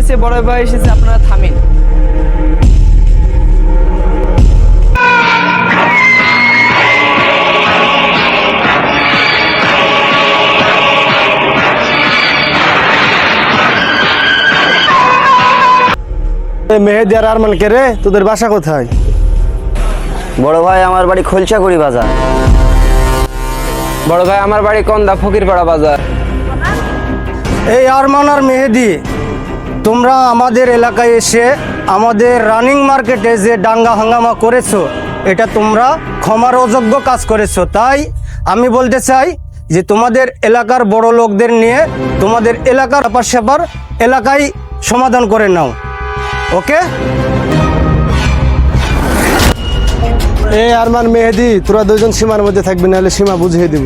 এসেছে বড় ভাই এসেছে আপনারা থামেন। মেহেদি আর আরমান কে রে? তোদের বাসা কোথায়? বড় ভাই আমার বাড়ি খোলচাকুড়ি বাজার। বড় ভাই আমার বাড়ি কন্দা ফকিরপাড়া বাজার। এই আরমান আর মেহেদি তোমরা আমাদের এলাকায় এসে আমাদের রানিং মার্কেটে যে দাঙ্গা হাঙ্গামা করেছ, এটা তোমরা ক্ষমার অযোগ্য কাজ করেছ। তাই আমি বলতে চাই যে তোমাদের এলাকার বড় লোকদের নিয়ে তোমাদের এলাকার ব্যাপার স্যাপার এলাকায় সমাধান করে নাও। ওকে? এই আরমান মেহেদি, তোরা দুজন সীমার মধ্যে থাকবি, নাহলে সীমা বুঝিয়ে দিব।